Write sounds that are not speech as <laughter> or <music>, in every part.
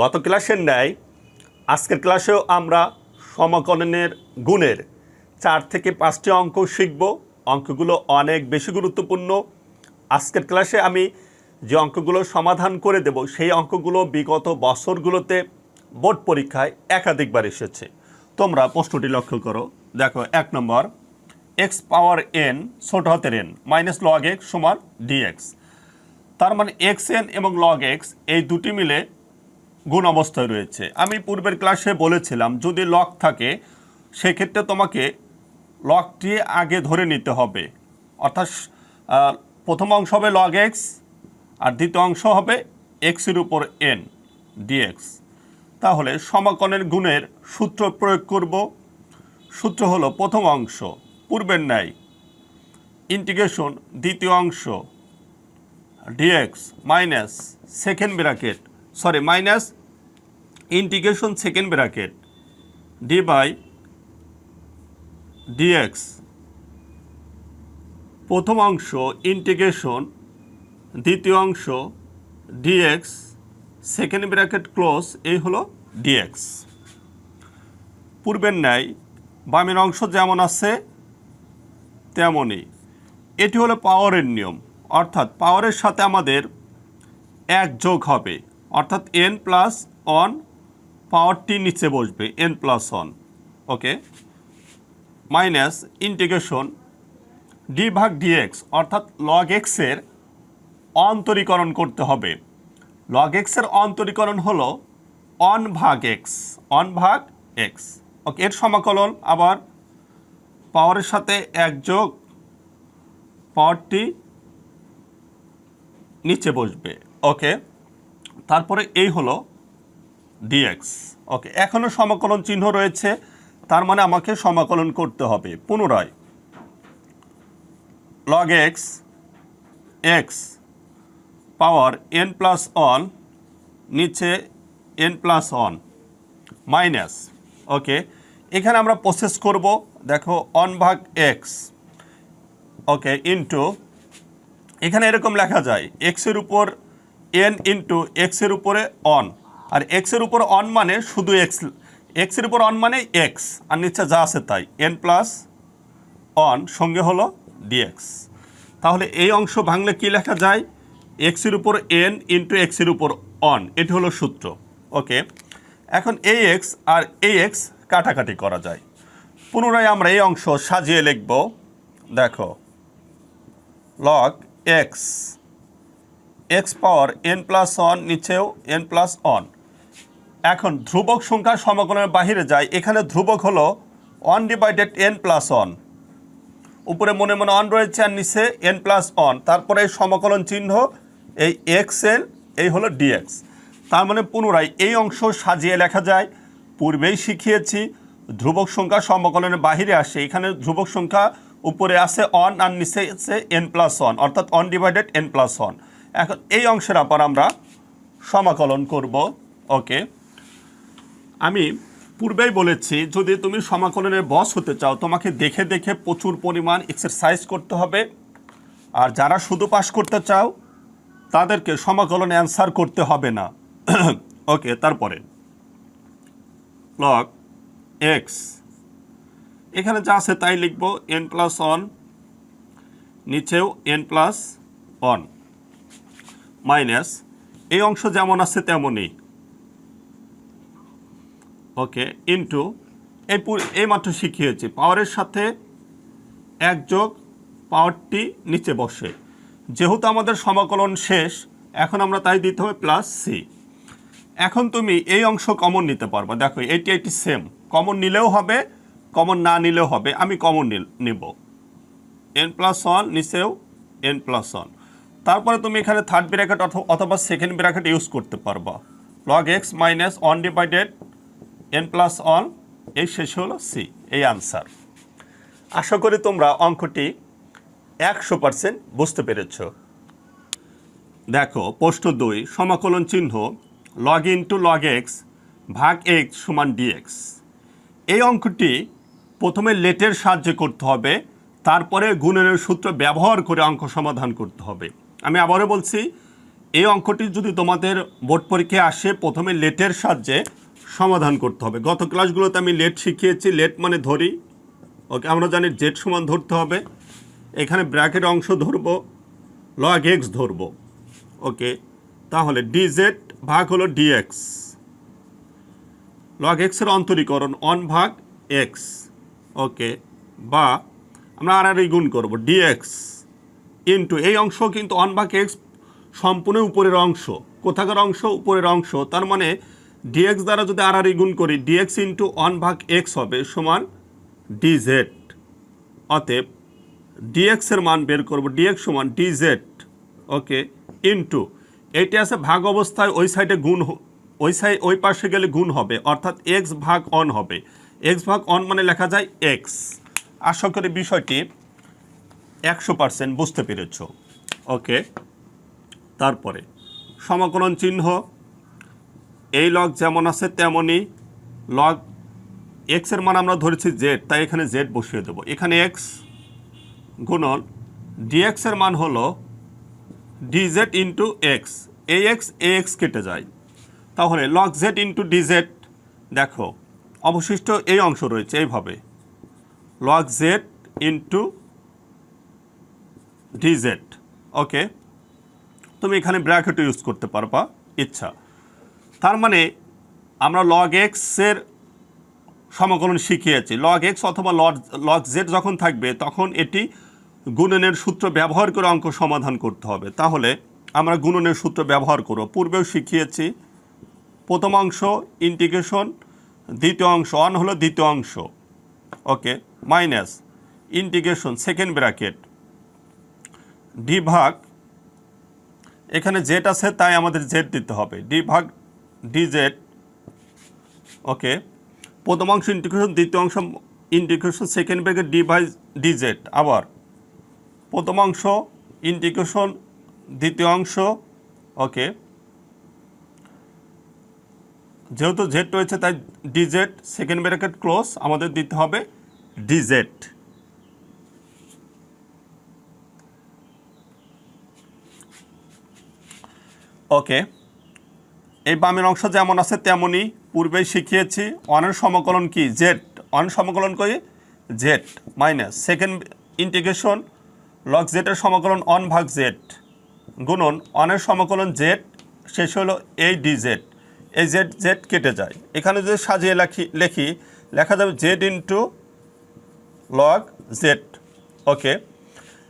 গত ক্লাসের ন্যায়, আজকের ক্লাসেও আমরা সমকলনের গুণের চার থেকে পাঁচটি অঙ্ক শিখব। অঙ্কগুলো অনেক বেশি গুরুত্বপূর্ণ। আজকের ক্লাসে আমি যে অঙ্কগুলো সমাধান করে দেব, সেই অঙ্কগুলো বিগত বছরগুলোতে বোর্ড পরীক্ষায় একাধিকবার এসেছে। তোমরা প্রশ্নটি লক্ষ্য করো। দেখো, এক নম্বর এক্স পাওয়ার এন ছোট হাতের এন মাইনাস লগ এক্স সমান ডিএক্স তার মানে এক্স এন এবং লগ এক্স এই দুটি মিলে গুণ অবস্থায় রয়েছে। আমি পূর্বের ক্লাসে বলেছিলাম, যদি লক থাকে, সেক্ষেত্রে তোমাকে লকটি আগে ধরে নিতে হবে। অর্থাৎ প্রথম অংশ হবে লগ এক্স আর দ্বিতীয় অংশ হবে এক্সের উপর এন ডিএক্স তাহলে সমাকলনের গুণের সূত্র প্রয়োগ করব। সূত্র হলো প্রথম অংশ, পূর্বের ন্যায়। ইন্টিগ্রেশন দ্বিতীয় অংশ dx minus second bracket sorry minus integration second bracket d by dx প্রথম অংশ ইন্টিগ্রেশন দ্বিতীয় অংশ ডিএক্স সেকেন্ড ব্র্যাকেট ক্লোজ এই হলো ডিএক্স পূর্বের ন্যায়, বামের অংশ যেমন আছে, তেমনই। এটি হলো পাওয়ারের নিয়ম, অর্থাৎ পাওয়ারের সাথে আমাদের এক যোগ হবে, অর্থাৎ এন প্লাস অন পাওয়ারটি নিচে বসবে n plus one okay minus integration d ভাগ ডিএক্স অর্থাৎ লগ এক্সের অন্তরীকরণ করতে হবে। লগ এক্সের অন্তরীকরণ হলো অন ভাগ এক্স অন ভাগ এক্স ওকে এর সমাকলন আবার পাওয়ারের সাথে এক যোগ পাওয়ারটি নিচে বসবে ওকে তারপরে এই হলো ডিএক্স ওকে এখনও সমাকলন চিহ্ন রয়েছে, তার মানে আমাকে সমাকলন করতে হবে পুনরায়। Log x x power n plus one নিচে n plus one minus okay এখানে আমরা প্রসেস করব, দেখো অন ভাগ এক্স ওকে ইন্টু এখানে এরকম লেখা যায় এক্সের উপর এন ইন্টু এক্সের উপরে অন আর এক্সের উপর অন মানে শুধু এক্স এক্সের উপর অন মানে এক্স আর নিচে যা আছে তাই। এন প্লাস অন সঙ্গে হলো ডিএক্স তাহলে এই অংশ ভাঙলে কি লেখা যায়? এক্সের উপর এন ইন্টু এক্সের উপর অন এটি হলো সূত্র। ওকে এখন এই এক্স আর এই এক্স কাটাকাটি করা যায়। পুনরায় আমরা এই অংশ সাজিয়ে লিখব। দেখো log x x power n plus one নিচেও এন প্লাস অন এখন ধ্রুবক সংখ্যার সমাকলনের বাহিরে যায় এখানে ধ্রুবক হলো one divided n plus one উপরে মনে মনে অন রয়েছে আর নিচে এন প্লাস অন তারপরে এই সমাকলন চিহ্ন, এই এক্স এন এই হলো ডিএক্স তার মানে পুনরায় এই অংশ সাজিয়ে লেখা যায়। পূর্বেই শিখিয়েছি, ধ্রুবক সংখ্যা সমাকলনের বাহিরে আসে। এখানে ধ্রুবক সংখ্যা উপরে আছে অন আর নিচে আছে এন প্লাস অন অর্থাৎ one divided n plus one এখন এই অংশের আবার আমরা সমাকলন করব। ওকে আমি পূর্বেই বলেছি, যদি তুমি সমাকলনের বস হতে চাও, তোমাকে দেখে দেখে প্রচুর পরিমাণ এক্সারসাইজ করতে হবে। আর যারা শুধু পাস করতে চাও, তাদেরকে সমাকলনে অ্যান্সার করতে হবে না। <clears throat> ওকে তারপরে। লগ এক্স এখানে যা আছে তাই লিখব এন প্লাস অন নিচেও এন প্লাস অন মাইনাস এই অংশ যেমন আছে তেমনই। ওকে ইন্টু এই এই মাত্র শিখিয়েছি। পাওয়ারের সাথে এক যোগ পাওয়ারটি নিচে বসে। যেহেতু আমাদের সমাকলন শেষ, এখন আমরা তাই দিতে হবে প্লাস সি এখন তুমি এই অংশ কমন নিতে পারবে। দেখো, এটি এটি সেম কমন নিলেও হবে কমন না নিলেও হবে। আমি কমন নিব। এন প্লাস ওয়ান নিচেও এন প্লাস ওয়ান তারপরে তুমি এখানে থার্ড ব্র্যাকেট অথবা সেকেন্ড ব্র্যাকেট ইউজ করতে পারবা। Log x minus one divided n plus one এই শেষ হলো সি এই আনসার আশা করি তোমরা অঙ্কটি একশো পার্সেন্ট বুঝতে পেরেছ। দেখো, প্রশ্ন দুই, সমাকলন চিহ্ন লগ ইন্টু লগ এক্স ভাগ এক্স সমান ডিএক্স এই অঙ্কটি প্রথমে লেটের সাহায্যে করতে হবে, তারপরে গুণনের সূত্র ব্যবহার করে অঙ্ক সমাধান করতে হবে। আমি আবারও বলছি, এই অঙ্কটি যদি তোমাদের বোর্ড পরীক্ষায় আসে, প্রথমে লেটের সাহায্যে সমাধান করতে হবে। গত ক্লাসগুলোতে আমি লেট শিখিয়েছি। লেট মানে ধরি। ওকে আমরা জানি জেড সমান ধরতে হবে। এখানে ব্র্যাকেট অংশ ধরবো লগ এক্স ধরবো। ওকে তাহলে ডিজেড ভাগ হলো ডিএক্স লগ এক্সের অন্তরীকরণ অন ভাগ এক্স ওকে বা আমরা আর আর গুণ করব ডি ডিএক্স ইন্টু এই অংশ কিন্তু অন ভাগ এক্স সম্পূর্ণ উপরের অংশ, কোথাকার অংশ? উপরের অংশ। তার মানে ডিএক্স দ্বারা যদি আর আর গুণ করি ডিএক্স ইন্টু অন ভাগ এক্স হবে সমান ডিজেড অতএব ডিএক্স এর মান বের করব ডিএক্স সমান ডিজেড ওকে ইন্টু এইটা আছে ভাগ অবস্থায় ওই সাইডে গুণ ওই সাইড ওই পাশে গেলে গুণ হবে, অর্থাৎ এক্স ভাগ অন হবে। এক্স ভাগ অন মানে লেখা যায় এক্স আশা করি বিষয়টি একশো পার্সেন্ট বুঝতে পেরেছ। ওকে, তারপরে সমাকলন চিহ্ন। এই লগ যেমন আছে তেমনই লগ এক্সের মান আমরা ধরেছি জেড তাই এখানে জেড বসিয়ে দেবো। এখানে এক্স গুণন ডিএক্স এর মান হলো ডিজেড ইন্টু এক্স এ এক্স এ এক্স কেটে যায়। তাহলে লগ জেড ইন্টু ডিজেড দেখো, অবশিষ্ট এই অংশ রয়েছে এইভাবে। Log z into dz okay তুমি এখানে ব্র্যাকেট ইউজ করতে পারবা, ইচ্ছা। তার মানে আমরা লগ এক্সের সমাকলন শিখিয়েছি। লগ এক্স অথবা লগ লগ জেড যখন থাকবে, তখন এটি গুণনের সূত্র ব্যবহার করে অঙ্ক সমাধান করতে হবে। তাহলে আমরা গুণনের সূত্র ব্যবহার করব। পূর্বেও শিখিয়েছি, প্রথম অংশ ইন্টিগ্রেশন দ্বিতীয় অংশ অন হলো দ্বিতীয় অংশ। Okay minus integration second bracket d ভাগ, এখানে জেড আছে, তাই আমাদের জেড দিতে হবে। ডি ভাগ ডি জেড ওকে প্রথম অংশ ইন্টিগ্রেশন দ্বিতীয় অংশ integration second bracket d by d z আবার প্রথম অংশ ইন্টিগ্রেশন দ্বিতীয় অংশ ওকে যেহেতু জেড রয়েছে তাই ডিজেড সেকেন্ড ব্র্যাকেট ক্লোজ আমাদের দিতে হবে ডিজেড ওকে এই বামের অংশ যেমন আছে, তেমনই পূর্বেই শিখিয়েছি। অনের সমকলন কি? জেড অন সমকলন করি Z minus second integration log জেডের সমকলন অন ভাগ জেড গুণন অনের সমকলন জেড শেষ হলো এই ডি জেড এই জেড জেড কেটে যায়। এখানে যদি সাজিয়ে লেখি লেখি, লেখা যাবে Z into log Z okay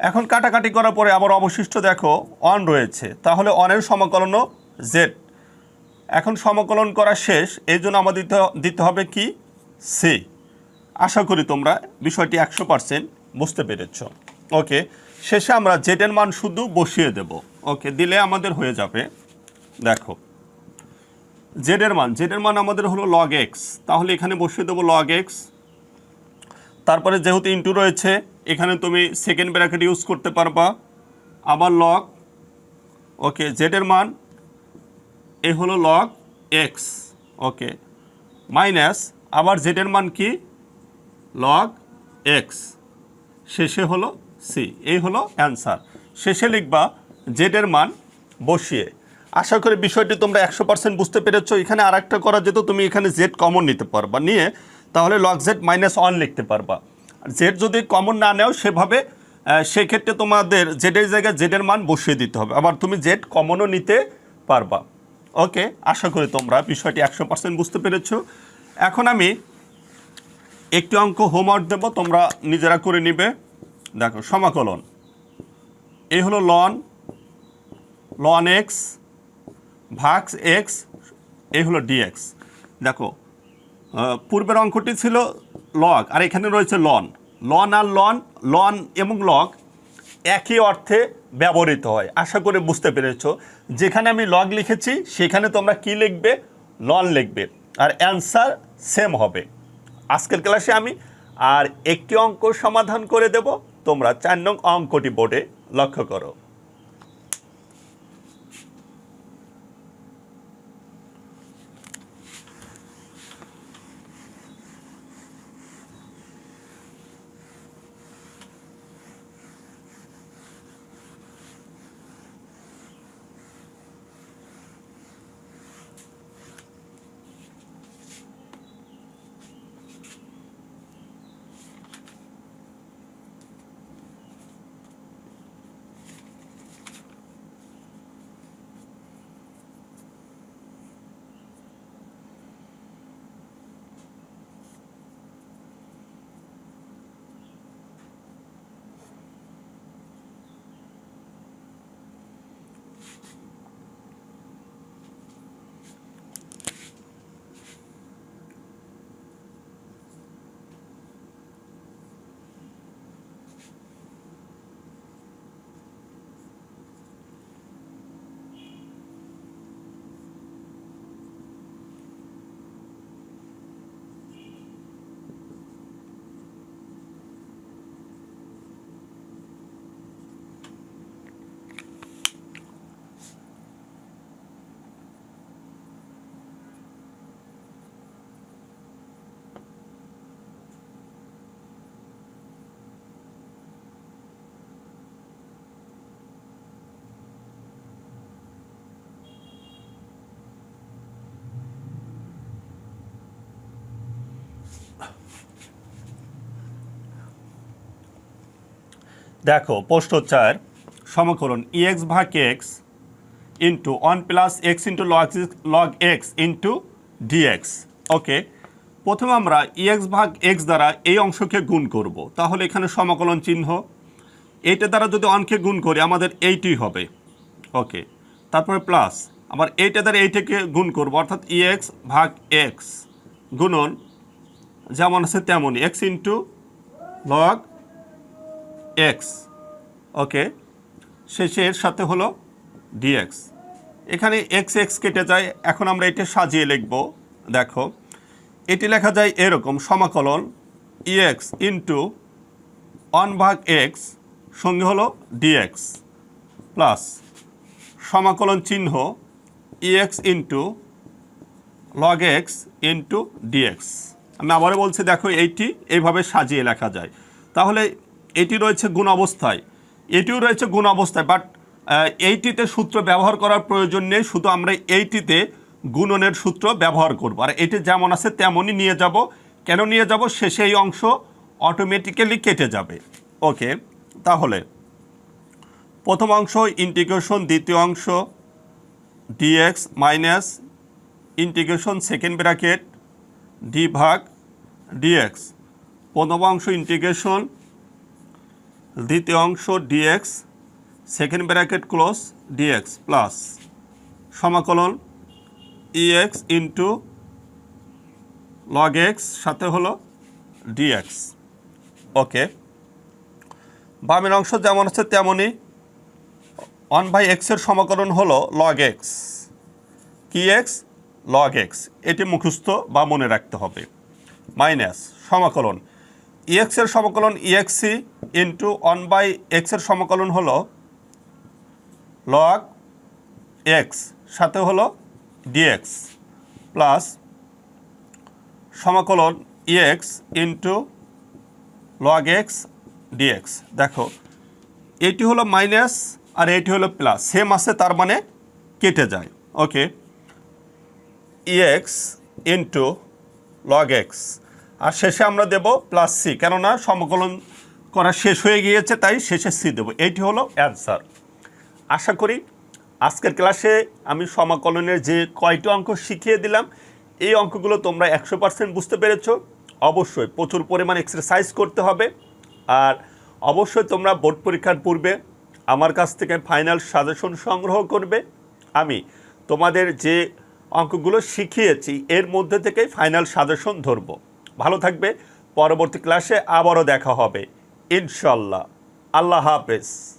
এখন কাটাকাটি করার পরে আবার অবশিষ্ট দেখো অন রয়েছে। তাহলে অনের সমকলনও জেড এখন সমকলন করা শেষ এই জন্য আমাদের দিতে হবে কি? সি আশা করি তোমরা বিষয়টি একশো পার্সেন্ট বুঝতে পেরেছ। ওকে শেষে আমরা জেডের মান শুধু বসিয়ে দেব। ওকে দিলে আমাদের হয়ে যাবে। দেখো জেডের মান জেডের মান আমাদের হলো লগ এক্স তাহলে এখানে বসিয়ে দেবো লগ এক্স তারপরে যেহেতু ইন্টু রয়েছে, এখানে তুমি সেকেন্ড ব্র্যাকেট ইউজ করতে পারবা। আবার লগ ওকে জেডের মান এ হলো লগ এক্স ওকে মাইনাস আবার জেডের মান কি? লগ এক্স শেষে হলো সি এই হলো অ্যান্সার শেষে লিখবা জেডের মান বসিয়ে। আশা করি বিষয়টি তোমরা একশো পার্সেন্ট বুঝতে পেরেছ। এখানে আর একটা করা যেত, তুমি এখানে জেড কমন নিতে পারবা। নিয়ে তাহলে লগ জেড মাইনাস ওয়ান লিখতে পারবা। আর জেড যদি কমন না নেও, সেভাবে সেক্ষেত্রে তোমাদের জেডের জায়গায় জেডের মান বসিয়ে দিতে হবে। আবার তুমি জেড কমনও নিতে পারবা। ওকে, আশা করি তোমরা বিষয়টি একশো পার্সেন্ট বুঝতে পেরেছ। এখন আমি একটি অঙ্ক হোমওয়ার্ক দেবো, তোমরা নিজেরা করে নিবে। দেখো, সমাকলন। এই হলো লন লন এক্স ভাক্স এক্স এই হলো ডিএক্স দেখো পূর্বের অঙ্কটি ছিল লগ আর এখানে রয়েছে লন লন আর লন লন এবং লগ একই অর্থে ব্যবহৃত হয়। আশা করে বুঝতে পেরেছ। যেখানে আমি লগ লিখেছি, সেখানে তোমরা কি লিখবে? লন লিখবে। আর অ্যান্সার সেম হবে। আজকের ক্লাসে আমি আর একটি অঙ্ক সমাধান করে দেব। তোমরা চার নং অঙ্কটি বোর্ডে লক্ষ্য করো। দেখো, প্রশ্ন চার সমকরণ ইএক্স ভাগ x into one plus x into log x into dx okay প্রথমে আমরা ইএক্স ভাগ এক্স দ্বারা এই অংশকে গুণ করব। তাহলে এখানে সমকলন চিহ্ন। এইটা দ্বারা যদি অনকে গুণ করি, আমাদের এইটি হবে। ওকে তারপরে প্লাস আবার এইটা দ্বারা এইটাকে গুণ করব, অর্থাৎ ইএক্স ভাগ এক্স গুণন যেমন আছে তেমনই x into log x okay শেষে এর সাথে হলো ডিএক্স এখানে এক্স এক্স কেটে যায়, এখন আমরা এটা সাজিয়ে লিখব, দেখো। এটি লেখা যায় এরকম, সমাকলন ইএক্স ইন্টু ওয়ান ভাগ এক্স সঙ্গে হলো ডিএক্স প্লাস সমাকলন চিহ্ন e x into log x into dx আমি আবারও বলছি, দেখো, এইটি এইভাবে সাজিয়ে লেখা যায়। তাহলে এটি রয়েছে গুণ অবস্থায়। এটিও রয়েছে গুণ অবস্থায় বাট এইটিতে সূত্র ব্যবহার করার প্রয়োজন নেই, শুধু আমরা এইটিতে গুণনের সূত্র ব্যবহার করব। আর এটি যেমন আছে, তেমনই নিয়ে যাব। কেন নিয়ে যাব? শেষে এই অংশ অটোমেটিক্যালি কেটে যাবে। ওকে তাহলে প্রথম অংশ ইন্টিগ্রেশন দ্বিতীয় অংশ dx minus integration second bracket d ভাগ ডিএক্স প্রথম অংশ ইন্টিগ্রেশন দ্বিতীয় অংশ dx second bracket close dx plus সমাকলন e x into log x সাথে হলো ডিএক্স ওকে। বামের অংশ যেমন আছে তেমনই ওয়ান বাই এক্সের সমাকলন হলো লগ এক্স কি এক্স লগ এক্স এটি মুখস্থ বা মনে রাখতে হবে। মাইনাস সমাকলন ইএক্সের সমাকলন ইএক্সি ইন্টু ওয়ান বাই এক্সের সমাকলন হলো লগ এক্স সাথে হলো ডিএক্স প্লাস সমাকলন e x into log x dx দেখো, এটি হলো মাইনাস আর এটি হলো প্লাস সেম আছে, তার মানে কেটে যায়। Okay e x into log x আর শেষে আমরা দেব প্লাস সি কেননা সমকলন করা শেষ হয়ে গিয়েছে, তাই শেষে সি দেবো। এইটি হলো অ্যান্সার আশা করি আজকের ক্লাসে আমি সমাকলনের যে কয়টি অঙ্ক শিখিয়ে দিলাম, এই অঙ্কগুলো তোমরা একশো পার্সেন্ট বুঝতে পেরেছ। অবশ্যই প্রচুর পরিমাণ এক্সারসাইজ করতে হবে। আর অবশ্যই তোমরা বোর্ড পরীক্ষার পূর্বে আমার কাছ থেকে ফাইনাল সাজেশন সংগ্রহ করবে। আমি তোমাদের যে অঙ্কগুলো শিখিয়েছি। এর মধ্যে থেকেই ফাইনাল সাজেশন ধরব। ভালো থাকবে। পরবর্তী ক্লাসে আবারও দেখা হবে। ইনশাল্লাহ আল্লাহ হাফেজ।